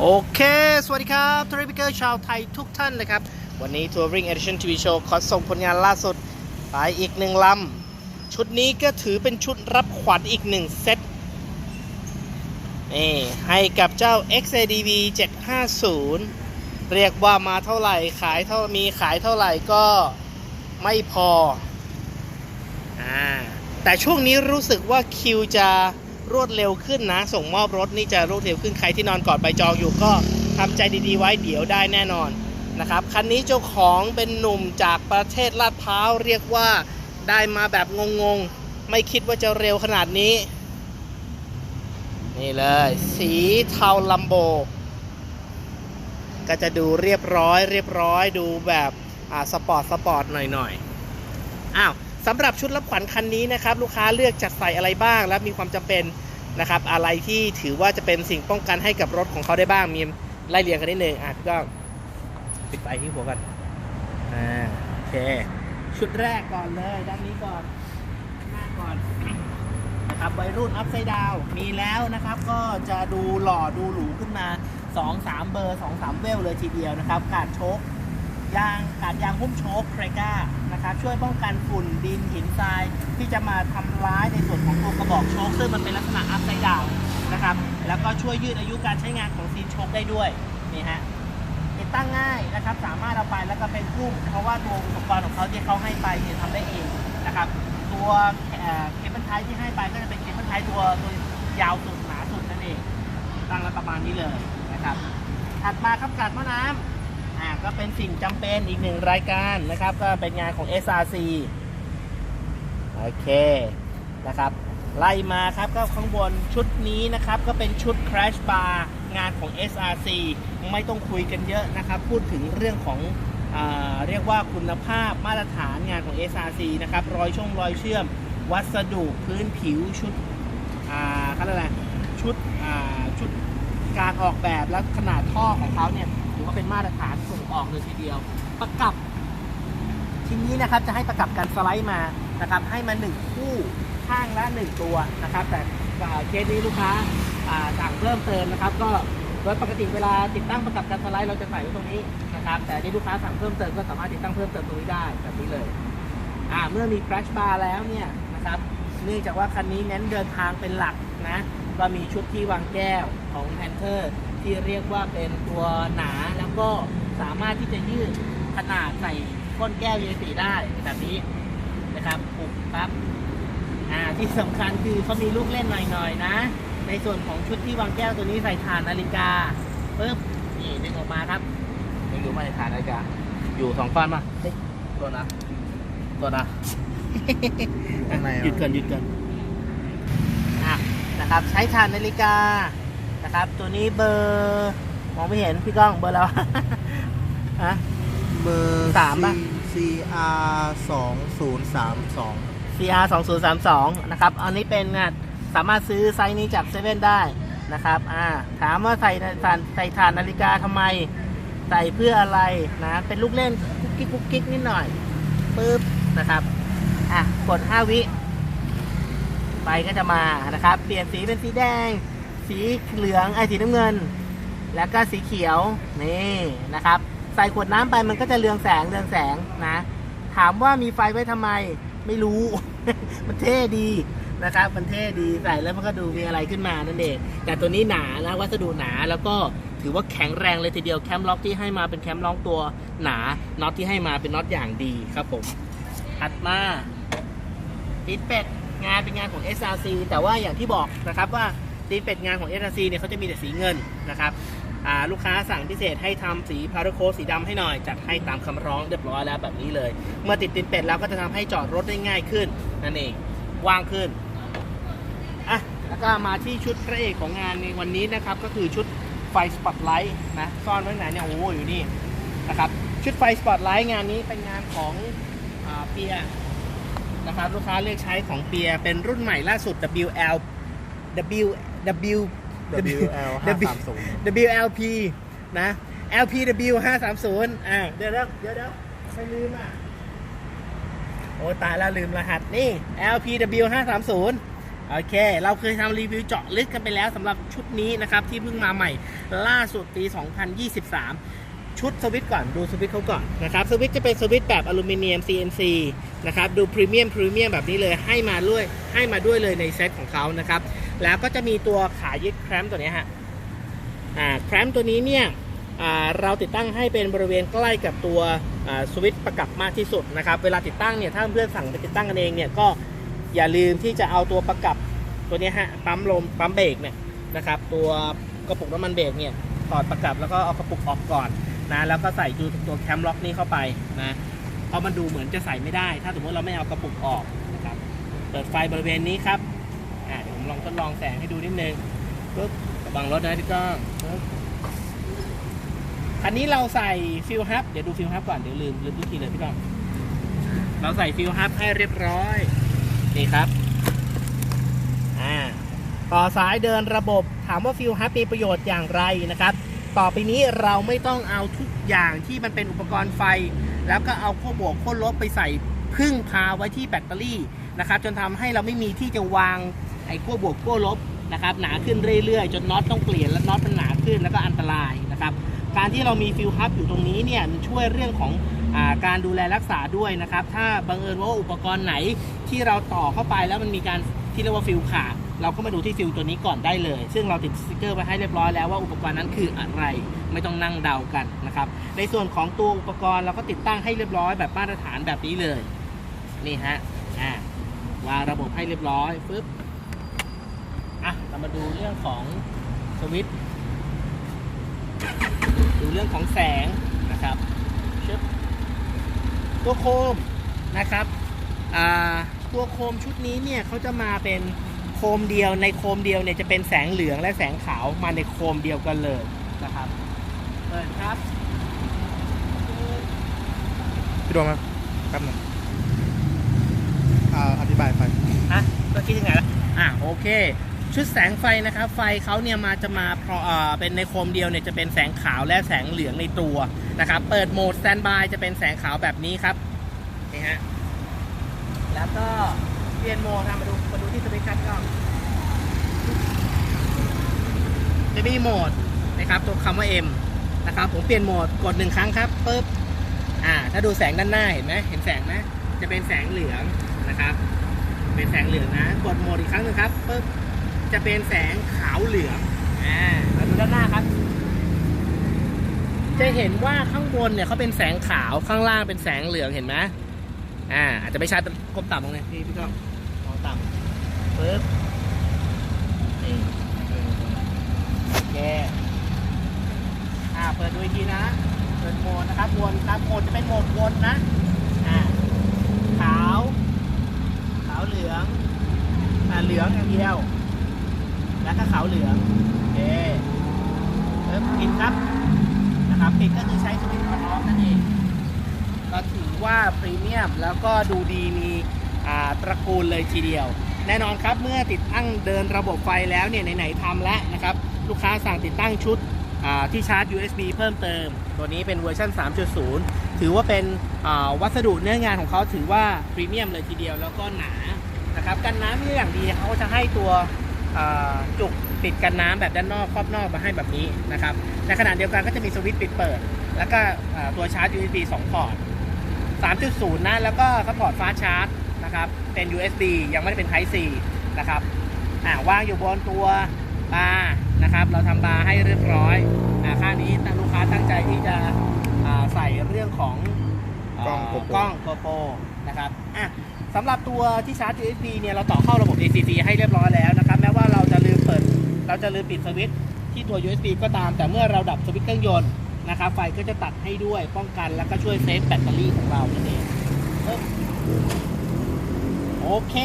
โอเค สวัสดีครับทัวริพิเกอร์ชาวไทยทุกท่านนะครับ วันนี้ Touring Edition TV Show ขอส่งผลงานล่าสุด ไปอีกหนึ่งลำ ชุดนี้ก็ถือเป็นชุดรับขวัญอีกหนึ่งเซตนี่ให้กับเจ้า XADV 750 เรียกว่ามาเท่าไหร่ ขายเท่ามีขายเท่าไหร่ก็ไม่พออ่าแต่ช่วงนี้รู้สึกว่าคิวจะ รวดเร็วขึ้นนะ ส่งมอบรถนี่จะรวดเร็วขึ้นใครที่นอนกอดใบจองอยู่ก็ทำใจดีๆไว้เดี๋ยวได้แน่นอนนะครับคันนี้เจ้าของเป็นหนุ่มจากประเทศลาดพร้าวเรียกว่าได้มาแบบงงๆ ไม่คิดว่าจะเร็วขนาดนี้ นี่เลย สีเทาลัมโบ ก็จะดูเรียบร้อยเรียบร้อยดูแบบอ่าสปอร์ตสปอร์ตหน่อยๆ อ้าว สำหรับชุดรับขวัญคันนี้นะครับลูกค้าเลือกจัดใส่อะไรบ้าง และมีความจำเป็นนะครับอะไรที่ถือว่าจะเป็นสิ่งป้องกันให้กับรถของเขาได้บ้างมีไล่เรียงกันนิดนึงอะพี่ก็ปิดไฟที่หัวกันอ่าโอเคชุดแรกก่อนเลยด้านนี้ก่อนหน้าก่อนนะครับวัยรุ่นอัพไซด์ดาวมีแล้วนะครับ ก็จะดูหล่อดูหรูขึ้นมา 2 3 เบอร์ 2 3 เวลเลยทีเดียวนะครับการโชคยางการยางหุ้มโชคไครก้า นะครับ ช่วยป้องกันฝุ่นดินหินทรายที่จะมาทำร้ายในส่วนของตัวกระบอกโชคซึ่งมันเป็นลักษณะอัพไซด์ดาวนะครับ แล้วก็ช่วยยืดอายุการใช้งานของซีนโชคได้ด้วยนี่ฮะติดตั้งง่ายนะครับ สามารถเอาไปแล้วก็เป็นพุ่มเพราะว่าตัวอุปกรณ์ของเขาที่เขาให้ไปเนี่ยทำได้เองนะครับ ตัวเอ่อเคเบิลไทที่ให้ไปก็จะเป็นเคเบิลไทตัวตัวยาวสุดหนาสุดนั่นเองตั้งแล้วประมาณนี้เลยนะครับถัดมาครับกาดหม้อน้ำ อ่าก็เป็นสิ่งจำเป็นอีกหนึ่งรายการนะครับ ก็เป็นงานของ SRC โอเคนะครับ ไล่มาครับก็ข้างบนชุดนี้นะครับ ก็เป็นชุด Crash Bar งานของ SRC ไม่ต้องคุยกันเยอะนะครับ พูดถึงเรื่องของอาเรียกว่าคุณภาพมาตรฐานงานของ SRC นะครับ รอยช่องรอยเชื่อม วัสดุพื้นผิวชุดอ่าเขาเรียกอะไรชุดอ่าชุดการออกแบบและขนาดท่อของเขาเนี่ย อว่าเป็นมาตรฐานส่งออกเลยทีเดียว ประกับชิ้นนี้นะครับจะให้ประกับการสไลด์มานะครับ ให้มาหนึ่งคู่ข้างละหนึ่งตัวนะครับ แต่เคสนี้ลูกค้าสั่งเพิ่มเติมนะครับ ก็โดยปกติเวลาติดตั้งประกับการสไลด์เราจะใส่ไว้ตรงนี้นะครับ แต่ที่ลูกค้าสั่งเพิ่มเติมก็สามารถติดตั้งเพิ่มเติมตรงนี้ได้แบบนี้เลยอ่าเมื่อมี crash bar แล้วเนี่ยนะครับเนื่องจากว่าคันนี้เน้นเดินทางเป็นหลักนะ ก็มีชุดที่วางแก้วของ Panther ที่เรียกว่าเป็นตัวหนาแล้วก็สามารถที่จะยืดขนาดใส่ก้นแก้ว UNC ได้แบบนี้นะครับปุกปั๊บอ่าที่สำคัญคือเขามีลูกเล่นหน่อยๆนะ ในส่วนของชุดที่วางแก้วตัวนี้ใส่ฐานนาฬิกาปึ๊บนี่ดึงออกมาครับดึงดูมาในฐานนาฬิกาอยู่สองก้อนมาเฮ้ยตัวนะตัวนะตรงไหนอะหยุดก่อนหยุดก่อนอะ นะครับ ใช้ฐานนาฬิกานะครับ ตัวนี้เบอร์มองไม่เห็นพี่ก้องเบอร์แล้วฮะ เบอร์สามปะ CR สองศูนย์สามสอง CR 2032นะครับ อันนี้เป็นอะสามารถซื้อไซส์นี้จากเซเว่นได้นะครับ อ่า ถามว่าใส่ใส่ใส่ฐานนาฬิกาทำไม ใส่เพื่ออะไรนะ เป็นลูกเล่นกุ๊กกิ๊กกุ๊กกิ๊กนิดหน่อยปึ๊บนะครับ อะ กด 5 วิ ไฟก็จะมานะครับ เปลี่ยนสีเป็นสีแดง สีเหลืองไอสีน้ำเงิน แล้วก็สีเขียวนี่นะครับ ใส่ขวดน้ำไปมันก็จะเรืองแสงเรืองแสงนะ ถามว่ามีไฟไว้ทำไมไม่รู้ มันเท่ดีนะครับ มันเท่ดีใส่แล้วมันก็ดูมีอะไรขึ้นมานั่นเองแต่ตัวนี้หนานะวัสดุหนาแล้วก็ถือว่าแข็งแรงเลยทีเดียวแคมล็อกที่ให้มาเป็นแคมล็อกตัวหนาน็อตที่ให้มาเป็นน็อตอย่างดีครับผมถัดมาตีนเป็ด งานเป็นงานของ SRC แต่ว่าอย่างที่บอกนะครับว่าตีนเป็ดงานของ SRC เนี่ยเขาจะมีแต่สีเงินนะครับลูกค้าสั่งพิเศษให้ทำสีพาราโคสีดำให้หน่อยจัดให้ตามคำร้องเรียบร้อยแล้วแบบนี้เลย เมื่อติดตีนเป็ดแล้วก็จะทำให้จอดรถได้ง่ายขึ้นนั่นเองกว้างขึ้นอะแล้วก็มาที่ชุดพระเอกของงานในวันนี้นะครับก็คือชุดไฟสปอตไลท์นะซ่อนไว้ไหนเนี่ยโอ้โหอยู่นี่นะครับชุดไฟสปอตไลท์งานนี้เป็นงานของอเปีย นะครับลูกค้าเลือกใช้ของเปียเป็นรุ่นใหม่ล่าสุด WL W W WL ห้าสามศูนย์ WLP นะ LPW 530อ่าเดี๋ยวเดี๋ยวเดี๋ยวเดี๋ยวไม่ลืมอะโอ้ตายแล้วลืมรหัสนี่ LPW 530โอเค เราเคยทำรีวิวเจาะลึกกันไปแล้วสำหรับชุดนี้นะครับ ที่เพิ่งมาใหม่ล่าสุดปี 2023 ชุดสวิตก่อนดูสวิตเขาก่อนนะครับสวิตจะเป็นสวิตแบบอลูมิเนียม CNC นะครับดูพรีเมียมพรีเมียมแบบนี้เลยให้มาด้วยให้มาด้วยเลยในเซตของเขานะครับแล้วก็จะมีตัวขายึดแครมตัวนี้ฮะอ่าแครมตัวนี้เนี่ยเราติดตั้งให้เป็นบริเวณใกล้กับตัวสวิตช์ประกับมากที่สุดนะครับเวลาติดตั้งเนี่ยถ้าเพื่อนสั่งไปติดตั้งกันเองเนี่ยก็อย่าลืมที่จะเอาตัวประกับตัวนี้ฮะปั๊มลมปั๊มเบรกเนี่ยนะครับตัวกระปุกน้ำมันเบรกเนี่ยถอดประกับแล้วก็เอากระปุกออกก่อน นะแล้วก็ใส่ดูตัวแคมล็อกนี้เข้าไปนะเพราะมันดูเหมือนจะใส่ไม่ได้ ถ้าสมมติเราไม่เอากระปุกออกนะครับเปิดไฟบริเวณนี้ครับอ่าเดี๋ยวผมลองทดลองแสงให้ดูนิดนึงปุ๊บระวังรถนะพี่ก้องปุ๊บคันนี้เราใส่ฟิลฮับเดี๋ยวดูฟิลฮับก่อนเดี๋ยวลืมลืมทุกทีเลยพี่ก้องเราใส่ฟิลฮับให้เรียบร้อยนี่ครับอ่าต่อสายเดินระบบถามว่าฟิลฮับมีประโยชน์อย่างไรนะครับ ต่อไปนี้เราไม่ต้องเอาทุกอย่างที่มันเป็นอุปกรณ์ไฟ แล้วก็เอาขั้วบวกขั้วลบไปใส่พึ่งพาไว้ที่แบตเตอรี่นะครับ จนทำให้เราไม่มีที่จะวางไอ้ขั้วบวกขั้วลบนะครับหนาขึ้นเรื่อยๆ จนน็อตต้องเปลี่ยนแล้วน็อตมันหนาขึ้นแล้วก็อันตรายนะครับ การที่เรามีฟิลฮับอยู่ตรงนี้เนี่ยมันช่วยเรื่องของอาการดูแลรักษาด้วยนะครับ ถ้าบังเอิญว่าอุปกรณ์ไหนที่เราต่อเข้าไปแล้วมันมีการที่เรียกว่าฟิลขาด เราก็มาดูที่ฟิลตัวนี้ก่อนได้เลย ซึ่งเราติดสติกเกอร์ไว้ให้เรียบร้อยแล้วว่าอุปกรณ์นั้นคืออะไร ไม่ต้องนั่งเดากันนะครับ ในส่วนของตัวอุปกรณ์เราก็ติดตั้งให้เรียบร้อยแบบมาตรฐานแบบนี้เลย นี่ฮะ อ่าวางระบบให้เรียบร้อยปึ๊บ อะ เรามาดูเรื่องของสวิตช์ ดูเรื่องของแสงนะครับชึบตัวโคมนะครับ อ่า ตัวโคมชุดนี้เนี่ยเขาจะมาเป็น โคมเดียวในโคมเดียวเนี่ยจะเป็นแสงเหลืองและแสงขาวมาในโคมเดียวกันเลยนะครับเปิดครับพี่ดวงครับแป๊บหนึงอ่าอธิบายไปฮะก็คิดยังไงล่ะอะโอเค ชุดแสงไฟนะครับ ไฟเขาเนี่ยมาจะมาเพราะเอ่อเป็นในโคมเดียวเนี่ยจะเป็นแสงขาวและแสงเหลืองในตัวนะครับ เปิดโหมด s แ a นบายจะเป็นแสงขาวแบบนี้ครับนี่ฮะแล้วก็ เปลี่ยนโหมดนะมาดูมาดูที่สวิตช์ครับก็จะมีโหมดนะครับตัวคำว่า M นะครับผมเปลี่ยนโหมดกดหนึ่งครั้งครับปุ๊บอ่าถ้าดูแสงด้านหน้าเห็นไหมเห็นแสงไหมจะเป็นแสงเหลืองนะครับ เป็นแสงเหลืองนะ กดโหมดอีกครั้งหนึ่งครับปุ๊บจะเป็นแสงขาวเหลืองอ่ามาดูด้านหน้าครับ จะเห็นว่าข้างบนเนี่ยเขาเป็นแสงขาวข้างล่างเป็นแสงเหลืองเห็นไหมอ่าอาจจะไม่ชัดก้มต่ำลงเลยพี่พี่ก้องมอง ต่ำปึ๊บนี่โอเคอ่าเปิดดูอีกทีนะเปิดโหมดนะครับวนครับโหมดจะเป็นโหมดวนนะอ่าขาว ขาวเหลืองอ่าเหลืองอย่างเดียว แล้วก็ขาวเหลืองโอเคเริ่มปิดครับนะครับปิดก็คือใช้สวิตช์ออนออฟนั่นเองก็ถือว่าพรีเมียมแล้วก็ดูดีมี ตระกูลเลยทีเดียว แน่นอนครับเมื่อติดตั้งเดินระบบไฟแล้วเนี่ยไหนๆทำแล้วนะครับลูกค้าสั่งติดตั้งชุดที่ชาร์จ USB เพิ่มเติม ตัวนี้เป็นเวอร์ชัน3.0 ถือว่าเป็นวัสดุเนื้องานของเขาถือว่าพรีเมียมเลยทีเดียวแล้วก็หนานะครับกันน้ำนี่อย่างดีเขาจะให้ตัวจุกปิดกันน้ำแบบด้านนอกครอบนอกมาให้แบบนี้นะครับในขณะเดียวกันก็จะมีสวิตช์ปิดเปิด แล้วก็ตัวชาร์จ USB 2 พอร์ต 3.0 นะ แล้วก็ซัพพอร์ตฟ้าชาร์จ นะครับ เป็น USB ยังไม่ได้เป็น Type C นะครับอ่าวางอยู่บนตัวบาร์นะครับ เราทำบาร์ให้เรียบร้อยอ่าข้างนี้ทางลูกค้าตั้งใจที่จะอ่าใส่เรื่องของเกล้อง GoPro กล้อง GoPro นะครับอะสำหรับตัวที่ชาร์จ USB เนี่ยเราต่อเข้าระบบ ACC ให้เรียบร้อยแล้วนะครับ แม้ว่าเราจะลืมเปิด เราจะลืมปิดสวิตช์ที่ตัว USB ก็ตาม แต่เมื่อเราดับสวิตช์เครื่องยนต์นะครับ ไฟก็จะตัดให้ด้วยป้องกันแล้วก็ช่วยเซฟแบตเตอรี่ของเรานั่นเองปึ๊บ โอเค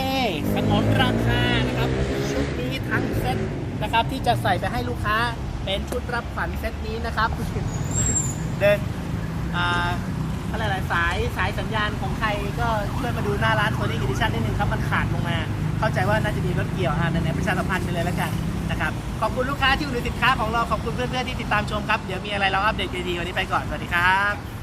สนนราคานะครับชุดนี้ทั้งเซ็ตนะครับที่จะใส่ไปให้ลูกค้าเป็นชุดรับขวัญเซ็ตนี้นะครับ เดินอ่าอะไรหลายสายสายสัญญาณของใครก็ช่วยมาดูหน้าร้านโทนี่อีดิชั่นนิดนึงครับมันขาดลงมา เข้าใจว่าน่าจะมีรถเกี่ยวอ่าไหนๆประชาสัมพันธ์ไปเลยแล้วกันนะครับขอบคุณลูกค้าที่อุดหนุนสินค้าของเราขอบคุณเพื่อนๆที่ติดตามชมครับเดี๋ยวมีอะไรเราอัปเดตดีๆวันนี้ไปก่อนสวัสดีครับ